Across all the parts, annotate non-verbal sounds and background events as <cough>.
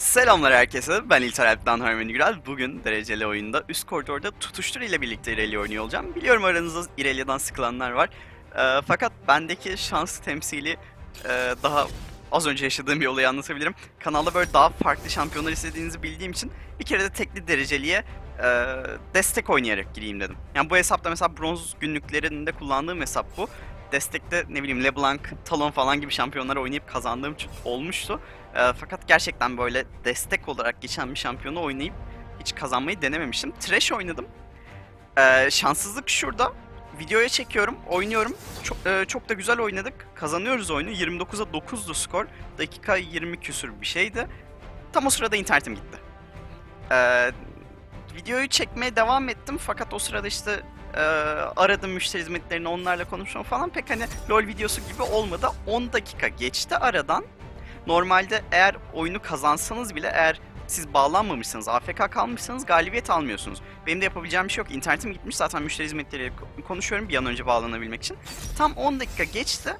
Selamlar herkese. Ben İlter Alp'ten Harmony Gürel. Bugün dereceli oyunda üst koridorda tutuştur ile birlikte Irelia oynuyor olacağım. Biliyorum aranızda Irelia'dan sıkılanlar var. Ee, fakat bendeki şans temsili e, daha az önce yaşadığım bir olayı anlatabilirim. Kanalda böyle daha farklı şampiyonlar istediğinizi bildiğim için bir kere de tekli dereceliye e, destek oynayarak gireyim dedim. Yani bu hesapta mesela bronz günlüklerinde kullandığım hesap bu. Destekte ne bileyim LeBlanc, Talon falan gibi şampiyonları oynayıp kazandığım olmuştu. Ee, fakat gerçekten böyle destek olarak geçen bir şampiyonu oynayıp hiç kazanmayı denememiştim. Trash oynadım. Ee, şanssızlık şurada. Videoya çekiyorum, oynuyorum. Çok, e, çok da güzel oynadık. Kazanıyoruz oyunu. 29'a 9'du skor. Dakika 20 küsür bir şeydi. Tam o sırada internetim gitti. Ee, videoyu çekmeye devam ettim fakat o sırada işte e, aradım müşteri hizmetlerini onlarla konuşmam falan pek hani LoL videosu gibi olmadı. 10 dakika geçti aradan. Normalde eğer oyunu kazansanız bile eğer siz bağlanmamışsınız, AFK kalmışsanız galibiyet almıyorsunuz. Benim de yapabileceğim bir şey yok. İnternetim gitmiş zaten müşteri hizmetleriyle ko- konuşuyorum bir an önce bağlanabilmek için. Tam 10 dakika geçti.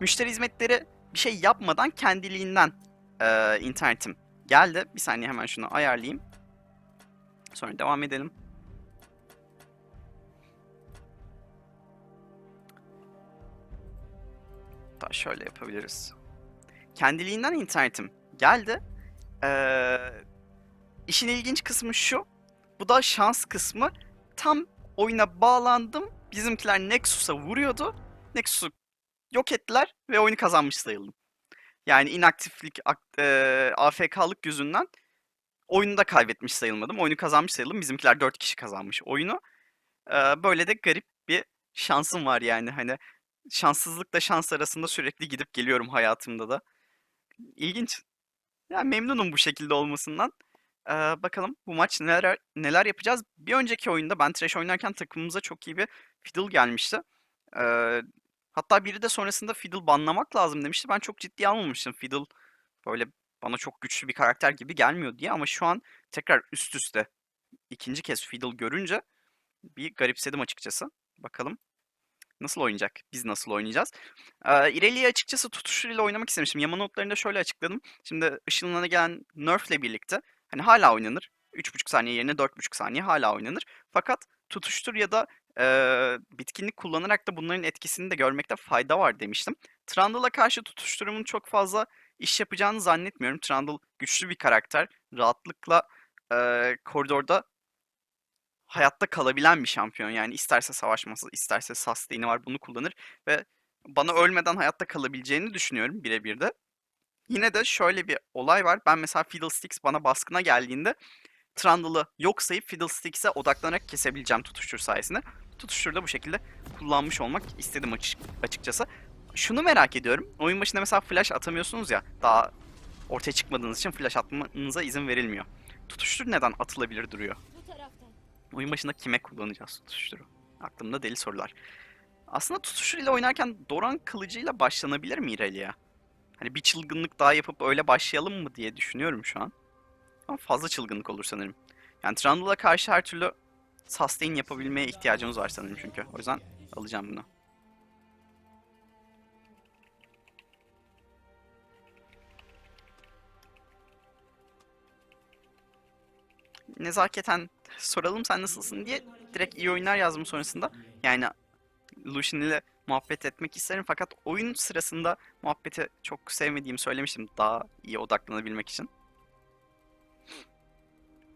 Müşteri hizmetleri bir şey yapmadan kendiliğinden e, internetim geldi. Bir saniye hemen şunu ayarlayayım. Sonra devam edelim. Hatta şöyle yapabiliriz kendiliğinden internetim geldi. Ee, işin ilginç kısmı şu. Bu da şans kısmı. Tam oyuna bağlandım. Bizimkiler Nexus'a vuruyordu. Nexus'u yok ettiler ve oyunu kazanmış sayıldım. Yani inaktiflik, ak- eee, AFK'lık yüzünden oyunu da kaybetmiş sayılmadım. Oyunu kazanmış sayıldım. Bizimkiler 4 kişi kazanmış oyunu. Eee, böyle de garip bir şansım var yani. Hani şanssızlıkla şans arasında sürekli gidip geliyorum hayatımda da. İlginç. Ya memnunum bu şekilde olmasından. Ee, bakalım bu maç neler neler yapacağız. Bir önceki oyunda ben Thresh oynarken takımımıza çok iyi bir Fiddle gelmişti. Ee, hatta biri de sonrasında Fiddle banlamak lazım demişti. Ben çok ciddiye almamıştım. Fiddle böyle bana çok güçlü bir karakter gibi gelmiyor diye ama şu an tekrar üst üste ikinci kez Fiddle görünce bir garipsedim açıkçası. Bakalım nasıl oynayacak? Biz nasıl oynayacağız? Ee, Irelia'yı açıkçası tutuşuyla oynamak istemiştim. Yama notlarında şöyle açıkladım. Şimdi ışınlana gelen nerf'le birlikte hani hala oynanır. 3.5 saniye yerine 4.5 saniye hala oynanır. Fakat tutuştur ya da eee, bitkinlik kullanarak da bunların etkisini de görmekte fayda var demiştim. Trundle'a karşı tutuşturumun çok fazla iş yapacağını zannetmiyorum. Trundle güçlü bir karakter. Rahatlıkla eee, koridorda hayatta kalabilen bir şampiyon. Yani isterse savaşması, isterse sustain'i var bunu kullanır ve bana ölmeden hayatta kalabileceğini düşünüyorum birebir de. Yine de şöyle bir olay var. Ben mesela Fiddlesticks bana baskına geldiğinde Trundle'ı yok sayıp Fiddlesticks'e odaklanarak kesebileceğim tutuştur sayesinde. Tutuştur da bu şekilde kullanmış olmak istedim açık, açıkçası. Şunu merak ediyorum. Oyun başında mesela flash atamıyorsunuz ya. Daha ortaya çıkmadığınız için flash atmanıza izin verilmiyor. Tutuştur neden atılabilir duruyor? Oyun başında kime kullanacağız tutuşturu? Aklımda deli sorular. Aslında tutuştur ile oynarken Doran kılıcıyla başlanabilir mi Irelia? Hani bir çılgınlık daha yapıp öyle başlayalım mı diye düşünüyorum şu an. Ama fazla çılgınlık olur sanırım. Yani Trundle'a karşı her türlü sustain yapabilmeye ihtiyacımız var sanırım çünkü. O yüzden alacağım bunu. Nezaketen soralım sen nasılsın diye direkt iyi oyunlar yazdım sonrasında. Yani Lucian ile muhabbet etmek isterim fakat oyun sırasında muhabbeti çok sevmediğimi söylemiştim daha iyi odaklanabilmek için.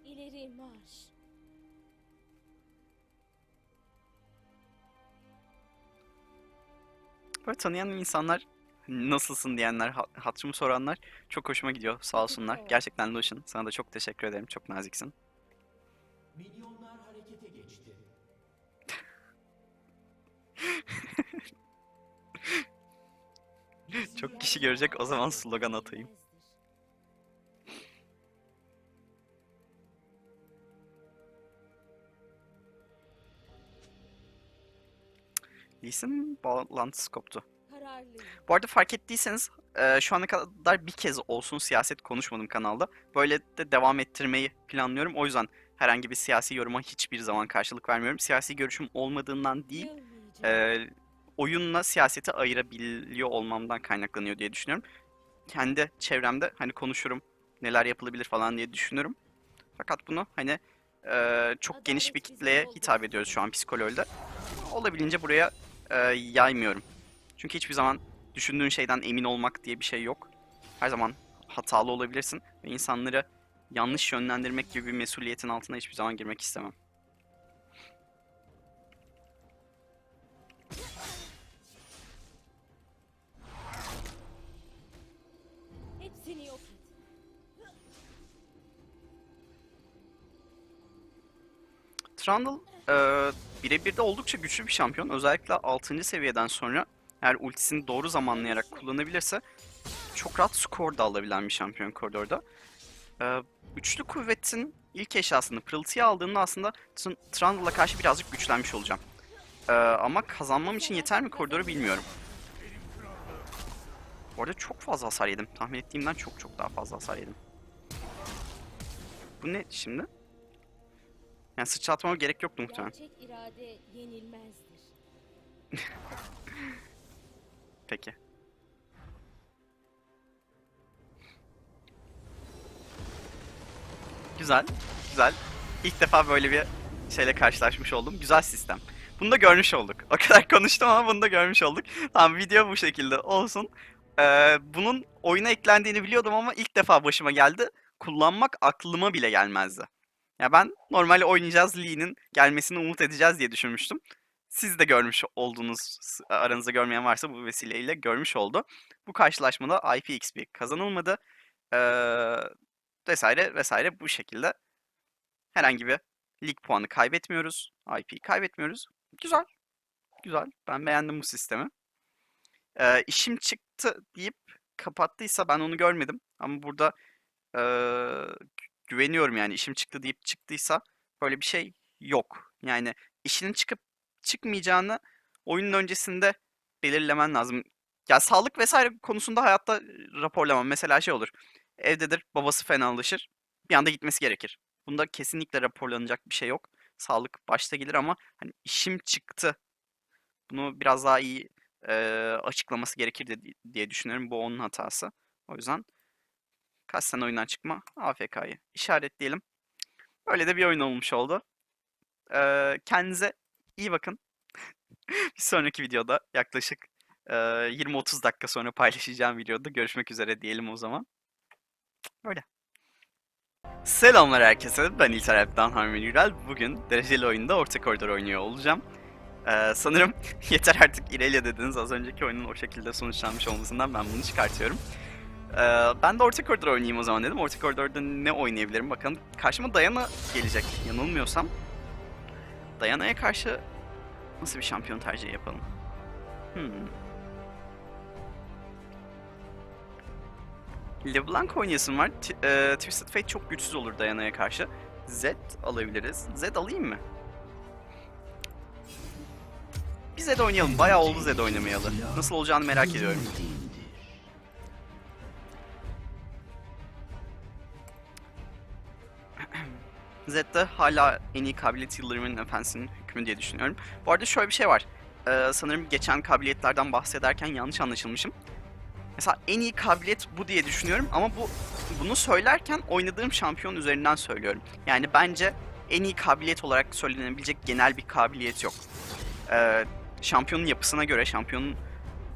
İleri marş. Böyle tanıyan insanlar nasılsın diyenler, ha- hatırımı soranlar çok hoşuma gidiyor sağ olsunlar. Gerçekten Lucian sana da çok teşekkür ederim çok naziksin. Çok kişi görecek o zaman slogan atayım. Lee Sin bağlantısı koptu. Bu arada fark ettiyseniz e, şu ana kadar bir kez olsun siyaset konuşmadım kanalda. Böyle de devam ettirmeyi planlıyorum. O yüzden herhangi bir siyasi yoruma hiçbir zaman karşılık vermiyorum. Siyasi görüşüm olmadığından değil, e, oyunla siyaseti ayırabiliyor olmamdan kaynaklanıyor diye düşünüyorum. Kendi çevremde hani konuşurum, neler yapılabilir falan diye düşünürüm. Fakat bunu hani e, çok geniş bir kitleye hitap ediyoruz şu an psikolojide. Olabildiğince buraya e, yaymıyorum. Çünkü hiçbir zaman düşündüğün şeyden emin olmak diye bir şey yok. Her zaman hatalı olabilirsin ve insanları yanlış yönlendirmek gibi bir mesuliyetin altına hiçbir zaman girmek istemem. Trundle e, birebir de oldukça güçlü bir şampiyon. Özellikle 6. seviyeden sonra eğer ultisini doğru zamanlayarak kullanabilirse çok rahat skor da alabilen bir şampiyon koridorda. E, üçlü kuvvetin ilk eşyasını pırıltıya aldığında aslında Tr- Trundle'a karşı birazcık güçlenmiş olacağım. E, ama kazanmam için yeter mi koridoru bilmiyorum. Bu arada çok fazla hasar yedim. Tahmin ettiğimden çok çok daha fazla hasar yedim. Bu ne şimdi? Yani sıçratmama gerek yoktu muhtemelen. Gerçek irade yenilmezdir. <laughs> Peki. Güzel, güzel. İlk defa böyle bir şeyle karşılaşmış oldum. Güzel sistem. Bunu da görmüş olduk. <laughs> O kadar konuştum ama bunu da görmüş olduk. Tamam video bu şekilde olsun. Ee, bunun oyuna eklendiğini biliyordum ama ilk defa başıma geldi. Kullanmak aklıma bile gelmezdi. Ya ben normalde oynayacağız Lee'nin gelmesini umut edeceğiz diye düşünmüştüm. Siz de görmüş olduğunuz, aranızda görmeyen varsa bu vesileyle görmüş oldu. Bu karşılaşmada IPXP kazanılmadı. Ee, vesaire vesaire bu şekilde herhangi bir lig puanı kaybetmiyoruz. IP kaybetmiyoruz. Güzel. Güzel. Ben beğendim bu sistemi. Ee, işim çıktı deyip kapattıysa ben onu görmedim. Ama burada gü- güveniyorum yani işim çıktı deyip çıktıysa böyle bir şey yok. Yani işinin çıkıp çıkmayacağını oyunun öncesinde belirlemen lazım. Ya sağlık vesaire konusunda hayatta raporlamam. Mesela şey olur. Evdedir, babası fenalaşır. Bir anda gitmesi gerekir. Bunda kesinlikle raporlanacak bir şey yok. Sağlık başta gelir ama hani işim çıktı. Bunu biraz daha iyi eee, açıklaması gerekir diye düşünüyorum. Bu onun hatası. O yüzden kaç sene oyundan çıkma AFK'yı işaretleyelim. Böyle de bir oyun olmuş oldu. Eee, kendinize iyi bakın. <laughs> bir sonraki videoda yaklaşık eee, 20-30 dakika sonra paylaşacağım videoda görüşmek üzere diyelim o zaman. Böyle. Selamlar herkese. Ben İlter Alp'ten Harmony Gürel. Bugün dereceli oyunda orta koridor oynuyor olacağım. Eee, sanırım <laughs> yeter artık İrelia dediniz. Az önceki oyunun o şekilde sonuçlanmış olmasından ben bunu çıkartıyorum. Eee, ben de orta koridor oynayayım o zaman dedim. Orta koridorda ne oynayabilirim bakalım. Karşıma Dayana gelecek yanılmıyorsam. Dayana'ya karşı nasıl bir şampiyon tercihi yapalım? Hmm. LeBlanc oynayasım var. T- eee, Twisted Fate çok güçsüz olur Dayana'ya karşı. Z alabiliriz. Z alayım mı? Bir Z oynayalım. Bayağı oldu Z oynamayalı. Nasıl olacağını merak ediyorum. Zed'de hala en iyi kabiliyet yıldırımın efendisinin hükmü diye düşünüyorum. Bu arada şöyle bir şey var. Ee, sanırım geçen kabiliyetlerden bahsederken yanlış anlaşılmışım. Mesela en iyi kabiliyet bu diye düşünüyorum ama bu bunu söylerken oynadığım şampiyon üzerinden söylüyorum. Yani bence en iyi kabiliyet olarak söylenebilecek genel bir kabiliyet yok. Ee, şampiyonun yapısına göre, şampiyonun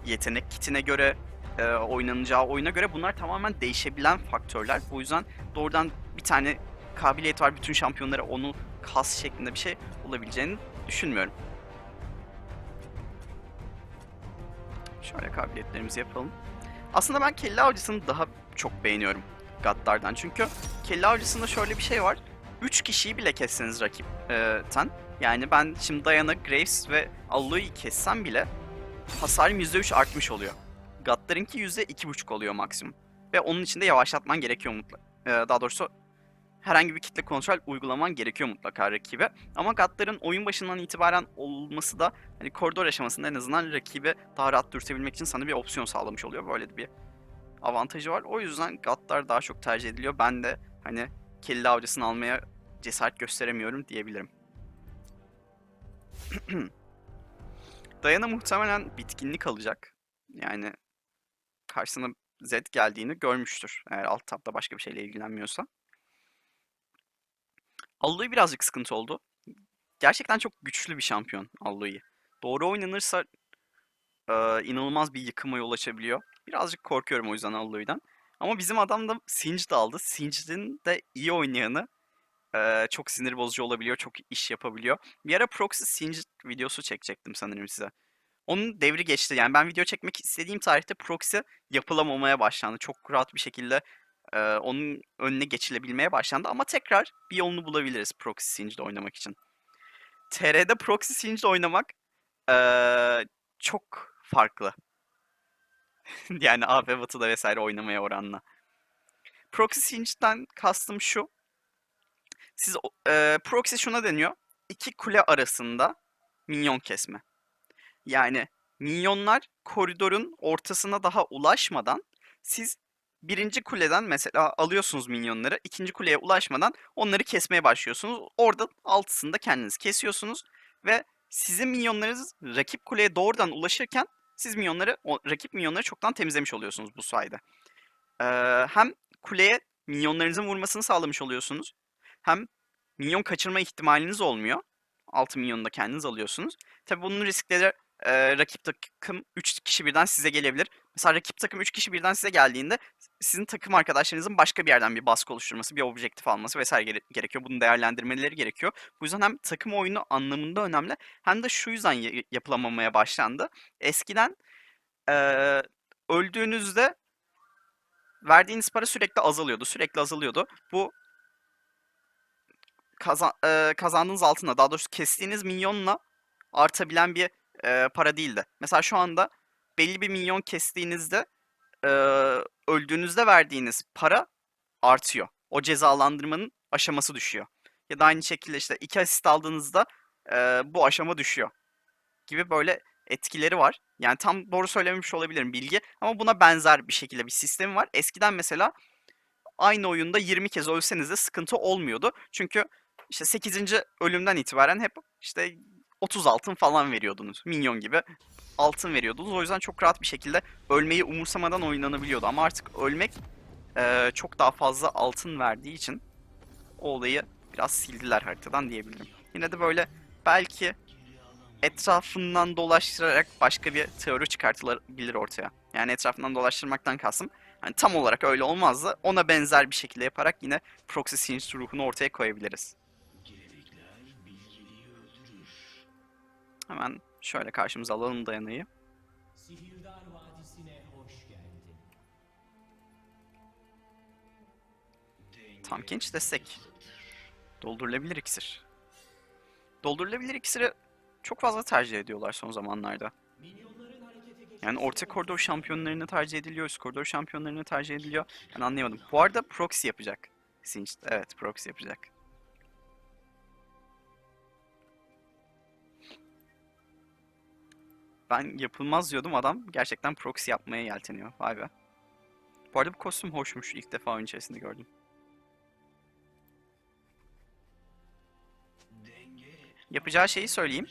yetenek kitine göre, e, oynanacağı oyuna göre bunlar tamamen değişebilen faktörler. Bu yüzden doğrudan bir tane kabiliyet var bütün şampiyonlara onu kas şeklinde bir şey olabileceğini düşünmüyorum. Şöyle kabiliyetlerimizi yapalım. Aslında ben kelle avcısını daha çok beğeniyorum Gaddar'dan. Çünkü kelle avcısında şöyle bir şey var. 3 kişiyi bile kesseniz rakipten. Yani ben şimdi Diana, Graves ve Alloy'u kessem bile hasarım %3 artmış oluyor. Gaddar'ınki %2,5 oluyor maksimum. Ve onun için de yavaşlatman gerekiyor mutlaka. Daha doğrusu herhangi bir kitle kontrol uygulaman gerekiyor mutlaka rakibe. Ama Gaddar'ın oyun başından itibaren olması da hani koridor aşamasında en azından rakibi daha rahat dürtebilmek için sana bir opsiyon sağlamış oluyor. Böyle bir avantajı var. O yüzden Gaddar daha çok tercih ediliyor. Ben de hani kelle avcısını almaya cesaret gösteremiyorum diyebilirim. <clears throat> Dayana muhtemelen bitkinlik alacak. Yani karşısına Z geldiğini görmüştür. Eğer alt tabda başka bir şeyle ilgilenmiyorsa. Alloy birazcık sıkıntı oldu. Gerçekten çok güçlü bir şampiyon Alloy. Doğru oynanırsa eee, inanılmaz bir yıkıma yol açabiliyor. Birazcık korkuyorum o yüzden Alloy'dan. Ama bizim adam da Singed aldı. Singed'in de iyi oynayanı eee, çok sinir bozucu olabiliyor, çok iş yapabiliyor. Bir ara Proxy Singed videosu çekecektim sanırım size. Onun devri geçti. Yani ben video çekmek istediğim tarihte Proxy yapılamamaya başlandı. Çok rahat bir şekilde eee, onun önüne geçilebilmeye başlandı. Ama tekrar bir yolunu bulabiliriz Proxy Singed oynamak için. TR'de Proxy Singed oynamak eee, çok farklı. <laughs> yani AB Batı'da vesaire oynamaya oranla. Proxy Singed'den kastım şu. Siz eee, proxy şuna deniyor. İki kule arasında minyon kesme. Yani minyonlar koridorun ortasına daha ulaşmadan siz birinci kuleden mesela alıyorsunuz minyonları. ikinci kuleye ulaşmadan onları kesmeye başlıyorsunuz. Orada altısında kendiniz kesiyorsunuz ve sizin minyonlarınız rakip kuleye doğrudan ulaşırken siz minyonları, o, rakip minyonları çoktan temizlemiş oluyorsunuz bu sayede. Ee, hem kuleye minyonlarınızın vurmasını sağlamış oluyorsunuz. Hem minyon kaçırma ihtimaliniz olmuyor. 6 minyonu da kendiniz alıyorsunuz. Tabi bunun riskleri e, rakip takım 3 kişi birden size gelebilir. Mesela rakip takım 3 kişi birden size geldiğinde sizin takım arkadaşlarınızın başka bir yerden bir baskı oluşturması, bir objektif alması vesaire gere- gerekiyor. Bunu değerlendirmeleri gerekiyor. Bu yüzden hem takım oyunu anlamında önemli hem de şu yüzden ya- yapılamamaya başlandı. Eskiden e, öldüğünüzde verdiğiniz para sürekli azalıyordu. Sürekli azalıyordu. Bu kaza- e, kazandığınız altında daha doğrusu kestiğiniz minyonla artabilen bir e, para değildi. Mesela şu anda belli bir milyon kestiğinizde e, öldüğünüzde verdiğiniz para artıyor. O cezalandırmanın aşaması düşüyor. Ya da aynı şekilde işte iki asist aldığınızda e, bu aşama düşüyor. Gibi böyle etkileri var. Yani tam doğru söylememiş olabilirim bilgi ama buna benzer bir şekilde bir sistemi var. Eskiden mesela aynı oyunda 20 kez ölseniz de sıkıntı olmuyordu. Çünkü işte 8. ölümden itibaren hep işte 30 altın falan veriyordunuz. Minyon gibi altın veriyordunuz. O yüzden çok rahat bir şekilde ölmeyi umursamadan oynanabiliyordu. Ama artık ölmek eee, çok daha fazla altın verdiği için o olayı biraz sildiler haritadan diyebilirim. Yine de böyle belki etrafından dolaştırarak başka bir teori çıkartılabilir ortaya. Yani etrafından dolaştırmaktan kastım hani tam olarak öyle olmaz da ona benzer bir şekilde yaparak yine proxy singed ruhunu ortaya koyabiliriz. Hemen şöyle karşımıza alalım dayanayı. Sihirdar Vadisi'ne hoş geldin. Tam genç destek. Doldurulabilir iksir. Doldurulabilir iksiri çok fazla tercih ediyorlar son zamanlarda. Yani orta koridor şampiyonlarını tercih ediliyor, üst koridor şampiyonlarını tercih ediliyor. Ben anlayamadım. Bu arada proxy yapacak. Singed. Evet proxy yapacak. Ben yapılmaz diyordum adam gerçekten proxy yapmaya yelteniyor. Vay be. Bu arada bu kostüm hoşmuş. İlk defa oyun içerisinde gördüm. Yapacağı şeyi söyleyeyim.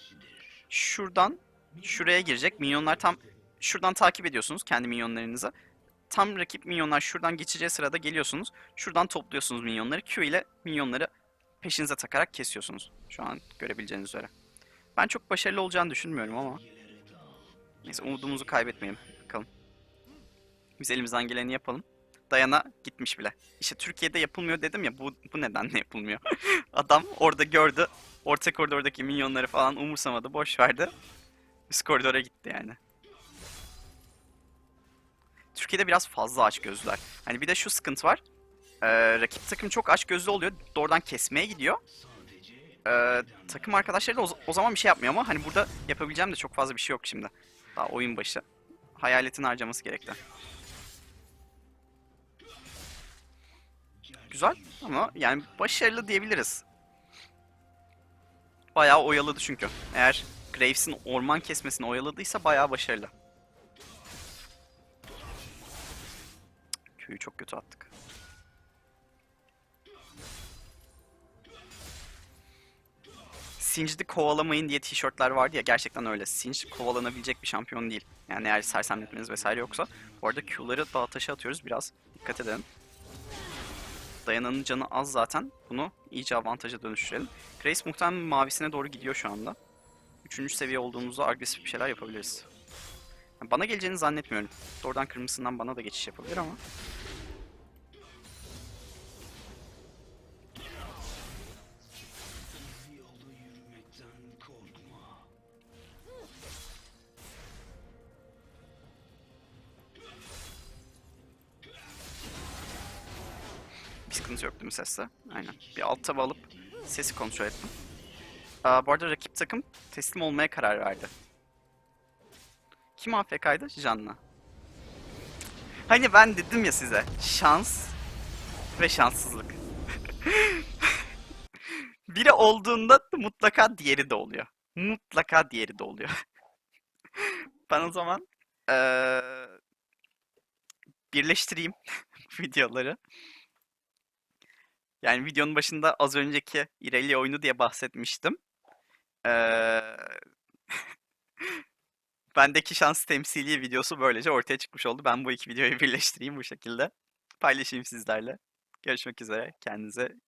Şuradan şuraya girecek. Minyonlar tam şuradan takip ediyorsunuz kendi minyonlarınızı. Tam rakip minyonlar şuradan geçeceği sırada geliyorsunuz. Şuradan topluyorsunuz minyonları. Q ile minyonları peşinize takarak kesiyorsunuz. Şu an görebileceğiniz üzere. Ben çok başarılı olacağını düşünmüyorum ama. Neyse umudumuzu kaybetmeyelim. Bakalım. Biz elimizden geleni yapalım. Dayana gitmiş bile. İşte Türkiye'de yapılmıyor dedim ya bu, bu nedenle yapılmıyor. <laughs> Adam orada gördü. Orta koridordaki minyonları falan umursamadı. Boş verdi. Üst koridora gitti yani. Türkiye'de biraz fazla aç gözlüler. Hani bir de şu sıkıntı var. Ee, rakip takım çok aç gözlü oluyor. Doğrudan kesmeye gidiyor. Ee, takım arkadaşları da o, o zaman bir şey yapmıyor ama hani burada yapabileceğim de çok fazla bir şey yok şimdi. Daha oyun başı. Hayaletin harcaması gerekti. Güzel ama yani başarılı diyebiliriz. Bayağı oyaladı çünkü. Eğer Graves'in orman kesmesini oyaladıysa bayağı başarılı. Köyü çok kötü attık. Singed'i kovalamayın diye tişörtler vardı ya gerçekten öyle. Singed kovalanabilecek bir şampiyon değil. Yani eğer sersemletmeniz vesaire yoksa. Bu arada Q'ları dağ taşı atıyoruz biraz. Dikkat edin. Dayananın canı az zaten. Bunu iyice avantaja dönüştürelim. Grace muhtemelen mavisine doğru gidiyor şu anda. Üçüncü seviye olduğumuzda agresif bir şeyler yapabiliriz. Yani Bana geleceğini zannetmiyorum. Doğrudan kırmızısından bana da geçiş yapabilir ama. Sıkıntı yok değil mi seste? Aynen. Bir alt taba alıp sesi kontrol ettim. Aa, bu arada rakip takım teslim olmaya karar verdi. Kim AFK'ydı? Janna. Hani ben dedim ya size. Şans ve şanssızlık. <laughs> Biri olduğunda mutlaka diğeri de oluyor. Mutlaka diğeri de oluyor. <laughs> ben o zaman eee, birleştireyim <laughs> videoları. Yani videonun başında az önceki İrelia oyunu diye bahsetmiştim. Eee <laughs> bendeki şans temsili videosu böylece ortaya çıkmış oldu. Ben bu iki videoyu <laughs> birleştireyim bu şekilde. Paylaşayım sizlerle. Görüşmek üzere. Kendinize